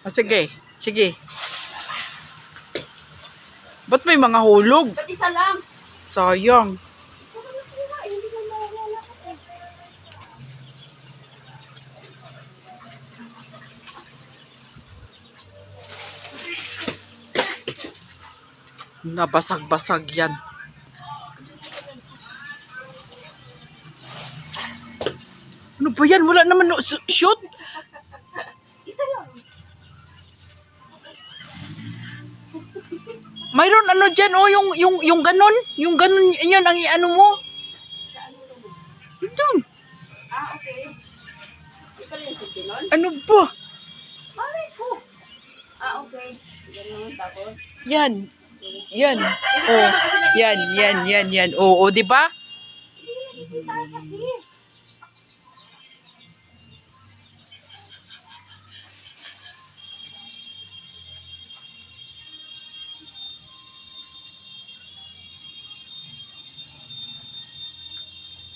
Ah, sige, sige. Ba't may mga hulog? Ba't isa lang? Sayang. Eh. Nabasag-basag yan. Ano ba yan? Wala naman no, shoot. Mayroon ano dyan, oh, yung, yung, yung ganon. Yung ganon, yun ang iano mo. Ano? Doon. Ah, okay. Ano ba? Malay ko. Ah, okay. Ganun, tapos. Yan. Yan. Oh, yan, yan, yan, yan. Oo, oh, di ba? Hindi nakikita kasi.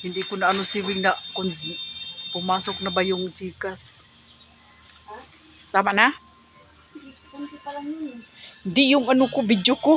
Hindi ko na ano si Wing na kung pumasok na ba yung chikas. Tama na? Kunti pa lang yun. Hindi yung ano ko, video ko.